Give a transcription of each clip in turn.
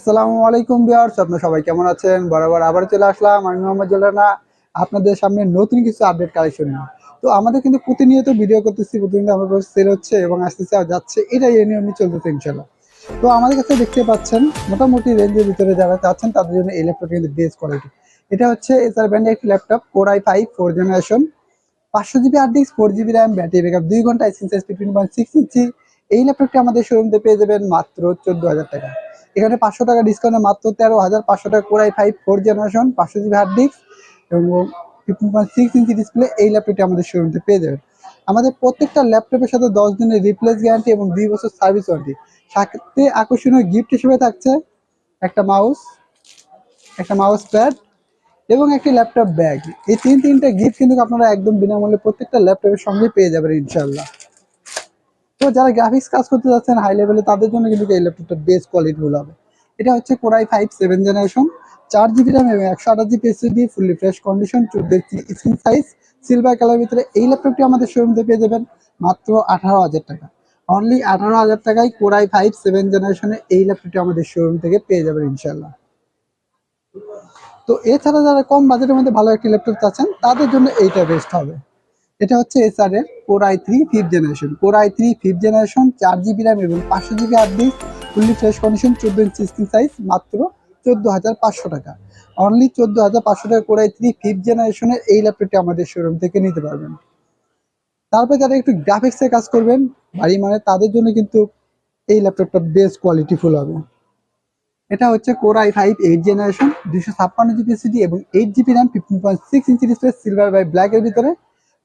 আসসালামু আলাইকুম বিয়ার্স আপনারা সবাই কেমন আছেন? বরাবর আবার চলে আসলাম, আমি মোহাম্মদ জোলানা। আপনাদের সামনে নতুন কিছু আপডেট কালেকশন নিয়ে। তো আমাদের কিন্তু প্রতিনিয়ত ভিডিও করতেছি প্রতিনিয়ত আমাদের সেল হচ্ছে এবং আসতেছে আর যাচ্ছে, এটাই এই নিয়মই চলতেছে ইনশাল্লাহ তো আমাদের কাছে দেখতে পাচ্ছেন, মোটামুটি রেঞ্জের ভিতরে যারা চাচ্ছেন, তাদের জন্য এই ল্যাপটপ কিন্তু বেস্ট কোয়ালিটি এটা হচ্ছে এসআর ব্র্যান্ডের একটি laptop core i five four generation পাঁচশো GB hard disk four GB RAM battery backup দুই ঘণ্টা screen size fifteen point six inch এই ল্যাপটপটি আমাদের শোরুমতে পেয়ে যাবেন মাত্র চোদ্দ হাজার টাকা। এখানে পাঁচশো টাকা ডিসকাউন্টে মাত্র তেরো হাজার পাঁচশো টাকা core i five four generation পাঁচশো জিবি হার্ড ডিস্ক এবং fifteen point six inch display এই ল্যাপটপটি আমাদের শোরুমতে পেয়ে যাবেন। আমাদের প্রত্যেকটা ল্যাপটপের সাথে দশ দিনের রিপ্লেস গ্যারান্টি এবং দুই বছর সার্ভিস ওয়ারেন্টি সাথে আকর্ষণীয় গিফট হিসেবে থাকছে একটা মাউস একটা মাউস প্যাড এবং একটি ল্যাপটপ ব্যাগ এই তিন তিনটা গিফট কিন্তু আপনারা একদম বিনামূল্যে প্রত্যেকটা ল্যাপটপের সঙ্গে পেয়ে যাবেন ইনশাল্লাহ তো যারা গ্রাফিক্স কাজ করতে যাচ্ছেন হাই লেভেলে তাদের জন্য কিন্তু এই ল্যাপটপটা বেস্ট কোয়ালিটিগুলো হবে। এটা হচ্ছে core i five seven generation চার জিবি র্যাম এবং একশো আঠাশ GB SSD fully fresh condition চোদ্দ স্ক্রিন সাইজ সিলভার কালার ভিতরে এই ল্যাপটপটি আমাদের শোরুমতে পেয়ে যাবেন মাত্র আঠারো হাজার টাকা। অনলি আঠারো হাজার টাকায় কোরাই ফাইভ সেভেন জেনারেশনে এই ল্যাপটপটি আমাদের শোরুম থেকে পেয়ে যাবেন ইনশাল্লাহ তো এছাড়া যারা কম বাজেটের মধ্যে ভালো একটি ল্যাপটপ চাচ্ছেন, তাদের জন্য এইটা বেস্ট হবে। এটা হচ্ছে এসআর এর core i three fifth generation core i three fifth generation চার জিবি র্যাম এবং পাঁচশো GB hard disk fully fresh condition চোদ্দ ইঞ্চি স্ক্রিন সাইজ মাত্র চোদ্দ হাজার পাঁচশো টাকা। অনলি চোদ্দ হাজার পাঁচশো টাকা কোর আই থ্রি ফিফথ জেনারেশনের এই ল্যাপটপটি আমাদের শোরুম থেকে নিতে পারবেন। তারপরে যারা একটু গ্রাফিক্সে কাজ করবেন বাড়ি মানে তাদের জন্য কিন্তু এই ল্যাপটপটা বেস্ট কোয়ালিটিফুল হবে। এটা হচ্ছে core i five eight generation দুশো ছাপ্পান্ন জিবি সিডি এবং eight GB RAM fifteen point six inch display silver by ব্ল্যাকের ভিতরে।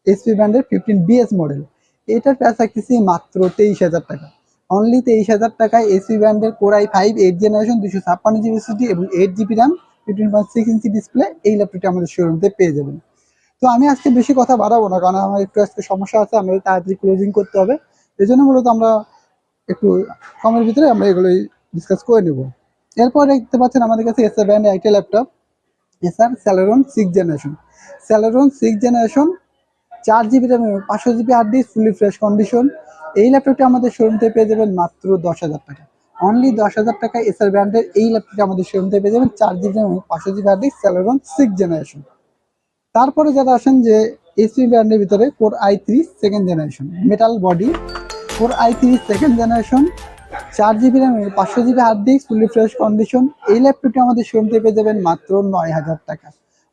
এসপি ব্র্যান্ডের ফিফটিন বিএস মডেল এটার প্রাইস থাকতেছে মাত্র তেইশ হাজার টাকা। অনলি তেইশ হাজার টাকায় এসপি ব্র্যান্ডের কোরাই ফাইভ এইট জেনারেশন দুশো ছাপ্পান্ন জিবি সিটি এবং eight GB RAM fifteen point six inch display এই ল্যাপটপটি আমাদের শোরুমতে পেয়ে যাবেন। তো আমি আজকে বেশি কথা বাড়াবো না, কারণ আমার একটু আজকে সমস্যা আছে, আমাদের তাড়াতাড়ি ক্লোজিং করতে হবে। এই জন্য মূলত আমরা একটু কমের ভিতরে আমরা এগুলোই ডিসকাস করে নেব। এরপর দেখতে পাচ্ছেন আমাদের কাছে এসআর ব্র্যান্ডের একটা laptop SR Celeron six generation Celeron six generation চার জিবি র্যাম এবং পাঁচশো GB hard disk fully fresh condition এই ল্যাপটপটি আমাদের শোরুম থেকে পেয়ে যাবেন মাত্র দশ হাজার টাকা। অনলি দশ হাজার টাকা এসআর ব্র্যান্ডের এই ল্যাপটপটি আমাদের শোরুম থেকে পেয়ে যাবেন চার জিবি র্যাম এবং পাঁচশো GB hard disk Celeron six generation তারপরে যারা আসেন যে এসপি ব্র্যান্ডের ভিতরে core i three second generation metal body core i three second generation চার জিবি র্যাম পাঁচশো GB hard disk fully fresh condition এই ল্যাপটপটি আমাদের শোরুম থেকে পেয়ে যাবেন মাত্র নয় হাজার টাকা।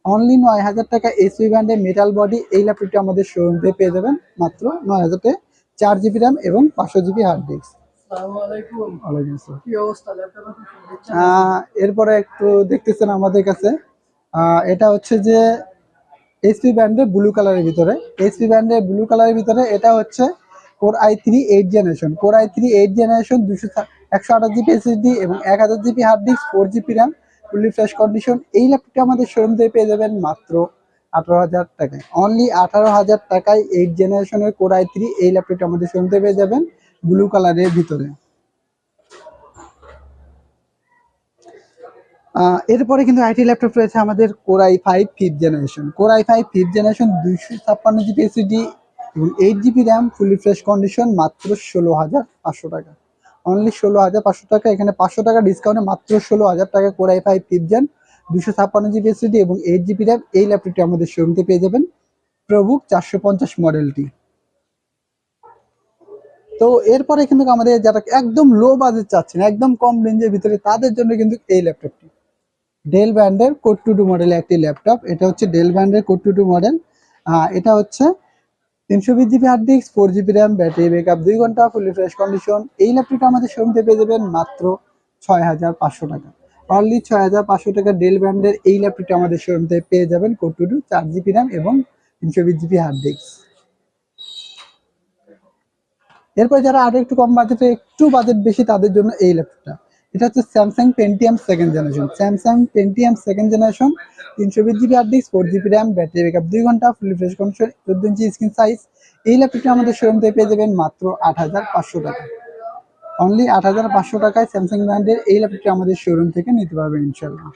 অনলি নয় হাজার টাকা এসপি ব্র্যান্ডের মেটাল বডি এই ল্যাপটপটি আমাদের শোরুম থেকে পেয়ে যাবেন মাত্র নয় হাজার টাকা। চার জিবি র্যাম এবং পাঁচশো জিবি হার্ড ডিস্ক আহ, এরপরে একটু দেখতেছেন আমাদের কাছে। আহ, এটা হচ্ছে যে এসপি ব্র্যান্ডের ব্লু কালারের ভিতরে। এসপি ব্র্যান্ডের ব্লু কালারের ভিতরে এটা হচ্ছে core i three eight generation core i three eight generation দুশো একশো আঠাশ জিবি এসএসডি এবং এক হাজার GB hard disk four GB RAM fully fresh condition এই ল্যাপটপটি আমাদের শোরুম থেকে পেয়ে যাবেন মাত্র আঠারো হাজার টাকায়। অনলি আঠারো হাজার টাকায় এইট জেনারেশনের কোর আই থ্রি এই ল্যাপটপটি আমাদের শোরুম থেকে পেয়ে যাবেন ব্লু কালারের ভিতরে। এরপরে কিন্তু আইটি ল্যাপটপ রয়েছে আমাদের core i five fifth generation core i five fifth generation দুইশো ছাপ্পান্ন জিবি এসিডি এবং eight GB RAM fully fresh condition মাত্র ষোলো হাজার পাঁচশো টাকা। অনলি ষোলো হাজার পাঁচশো টাকা, এখানে পাঁচশো টাকা ডিসকাউন্টে মাত্র ষোলো হাজার টাকা কোরাই ফাইভ ফিফথ জেন দুশো ছাপ্পান্ন জিবি এসিডি এবং এইট জিবি র্যাম এই ল্যাপটপটি আমাদের শোরুমতে পেয়ে যাবেন। প্রবুক চারশো পঞ্চাশ মডেলটি তো এরপরে কিন্তু আমাদের যারা একদম লো বাজেট চাচ্ছেন, একদম কম রেঞ্জের ভিতরে, তাদের জন্য কিন্তু এই ল্যাপটপটি ডেল ব্র্যান্ডের কোড টু টু মডেলের একটি ল্যাপটপ এটা হচ্ছে ডেল ব্র্যান্ডের কোড টু টু মডেল এটা হচ্ছে তিনশো বিশ GB hard disk four GB RAM battery backup দুই ঘণ্টা ফুলি ফ্রেশ কন্ডিশন এই ল্যাপটপটা আমাদের শোরুমতে পেয়ে যাবেন মাত্র ছয় হাজার পাঁচশো টাকা। অনলি ছয় হাজার পাঁচশো টাকা ডেল ব্র্যান্ডের এই ল্যাপটপটা আমাদের শোরুম থেকে পেয়ে যাবেন কোড টু টু চার জিবি র্যাম এবং তিনশো বিশ জিবি হার্ড ডিস্ক এরপর যারা আরও একটু কম বাজেটে একটু বাজেট বেশি, তাদের জন্য এই ল্যাপটপটা এটা হচ্ছে Samsung Pentium second generation Samsung Pentium second generation তিনশো বিশ GB hard disk four GB RAM battery backup দুই ঘণ্টা ফুলি ফ্রেশ কন্ডিশন চোদ্দ ইঞ্চি স্ক্রিন সাইজ এই ল্যাপটপটি আমাদের শোরুম থেকে পেয়ে যাবেন মাত্র আট হাজার পাঁচশো টাকা। অনলি আট হাজার পাঁচশো টাকায় স্যামসাং ব্র্যান্ডের এই ল্যাপটপটি আমাদের শোরুম থেকে নিতে পারবেন ইনশাল্লাহ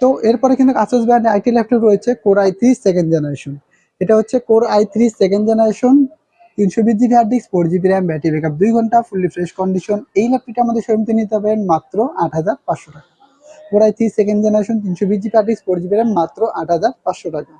তো এরপরে কিন্তু আসুস ব্র্যান্ডের আইটি ল্যাপটপ রয়েছে core i three second generation এটা হচ্ছে core i three second generation তিনশো বিশ GB hard disk four GB RAM battery backup দুই ঘণ্টা ফুললি ফ্রেশ কন্ডিশন এই ল্যাপটপটা আমাদের শোরুমতে নিতে পারেন মাত্র আট হাজার পাঁচশো টাকা। পুরাই থ্রি সেকেন্ড জেনারেশন তিনশো বিশ GB hard disk four GB RAM মাত্র আট হাজার পাঁচশো টাকা।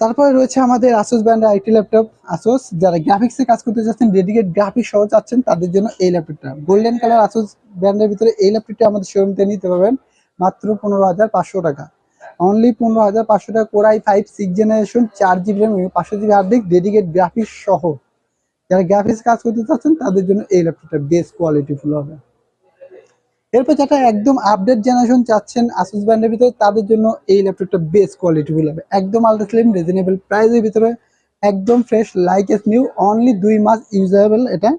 তারপরে রয়েছে আমাদের আসুস ব্র্যান্ডের আইটি ল্যাপটপ আসুস যারা গ্রাফিক্সে কাজ করতে চাচ্ছেন ডেডিকেট গ্রাফিক্স সহ চাচ্ছেন, তাদের জন্য এই ল্যাপটপটা গোল্ডেন কালার আসুস ব্র্যান্ডের ভিতরে এই ল্যাপটপটা আমাদের শোরুমতে নিতে পারবেন মাত্র পনেরো হাজার পাঁচশো টাকা। অনলি পনেরো হাজার পাঁচশো টাকা core i five six generation চার জিবি র্যাম পাঁচশো GB hard disk dedicated graphics সহ। যারা গ্রাফিক্স কাজ করতে চাচ্ছেন, তাদের জন্য এই ল্যাপটপটা বেস্ট কোয়ালিটিফুল হবে। এরপর যারা একদম আপডেট জেনারেশন চাচ্ছেন আসুস ব্র্যান্ডের ভিতরে, তাদের জন্য এই ল্যাপটপটা বেস্ট কোয়ালিটিফুল হবে। একদম আলট্রা স্লিম রিজনেবল প্রাইসের ভিতরে, একদম fresh like as new only দুই মাস ইউজেবল এটা।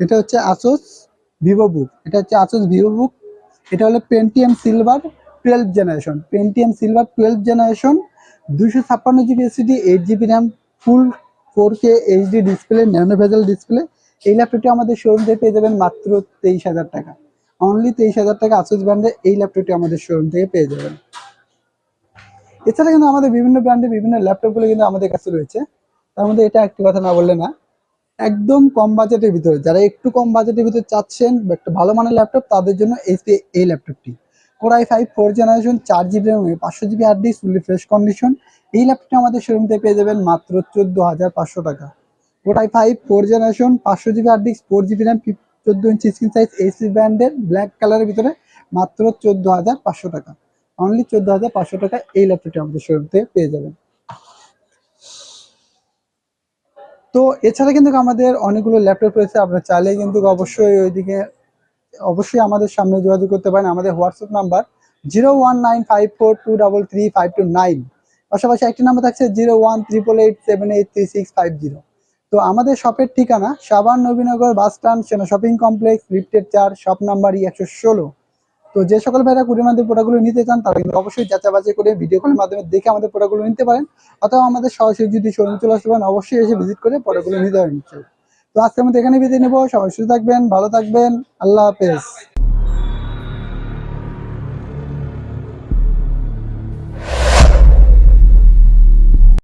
এটা হচ্ছে আসুস ভিভো বুক এটা হচ্ছে আসুস ভিভো বুক এটা হলো Pentium silver twelve generation Pentium silver twelve generation দুশো ছাপ্পান্ন GB SSD eight GB RAM full four K HD display nano ভেজাল ডিসপ্লে এই ল্যাপটপটি আমাদের শোরুম থেকে পেয়ে যাবেন মাত্র তেইশ হাজার টাকা। অনলি তেইশ হাজার টাকা আসুস ব্র্যান্ডে এই ল্যাপটপটি আমাদের শোরুম থেকে পেয়ে যাবেন। এছাড়া কিন্তু আমাদের বিভিন্ন ব্র্যান্ডের বিভিন্ন ল্যাপটপগুলো কিন্তু আমাদের কাছে রয়েছে। তার মধ্যে এটা একটি কথা না বললে না, একদম কম বাজেটের ভিতরে, যারা একটু কম বাজেটের ভিতরে চাচ্ছেন বা একটা ভালো মানের ল্যাপটপ তাদের জন্য এই ল্যাপটপটি core i five four generation চার জিবি র্যাম পাঁচশো GB hard disk fully fresh condition এই ল্যাপটপটি আমাদের শোরুম থেকে পেয়ে যাবেন মাত্র চোদ্দ হাজার পাঁচশো টাকা। Core i five four generation পাঁচশো GB hard disk four GB RAM চোদ্দ ইঞ্চি স্ক্রিন সাইজ এইচপি ব্র্যান্ডের ব্ল্যাক কালারের ভিতরে মাত্র চোদ্দ হাজার পাঁচশো টাকা। অনলি চোদ্দ হাজার পাঁচশো টাকা এই ল্যাপটপটি আমাদের শোরুম থেকে পেয়ে যাবেন। তো এছাড়া কিন্তু আমাদের অনেকগুলো ল্যাপটপ রয়েছে, আপনারা চাইলে কিন্তু অবশ্যই ওইদিকে অবশ্যই আমাদের সামনে যোগাযোগ করতে পারেন। আমাদের WhatsApp number zero one nine five four two double three five two nine পাশাপাশি একটি নাম্বার থাকছে zero one triple eight seven eight three six five zero তো আমাদের শপের ঠিকানা সাবান Nabinagar bus stand, Sena shopping complex, লিফটের চার শপ নাম্বার একশো ষোলো। তো যে সকল ভাইরা কুড়ির মাধ্যমে প্রোডাক্টগুলো নিতে চান, তারা কিন্তু অবশ্যই যাচাই বাছাই করে ভিডিও কলের মাধ্যমে দেখে আমাদের প্রোডাক্টগুলো নিতে পারেন। অথবা আমাদের সরাসরি যদি শোরুম চলে আসতে পারেন, অবশ্যই এসে ভিজিট করে প্রোডাক্টগুলো নিতে পারেন তো আজকের মধ্যে এখানে বিদায় নেব। সবাই সুস্থ থাকবেন ভালো থাকবেন। আল্লাহ হাফেজ।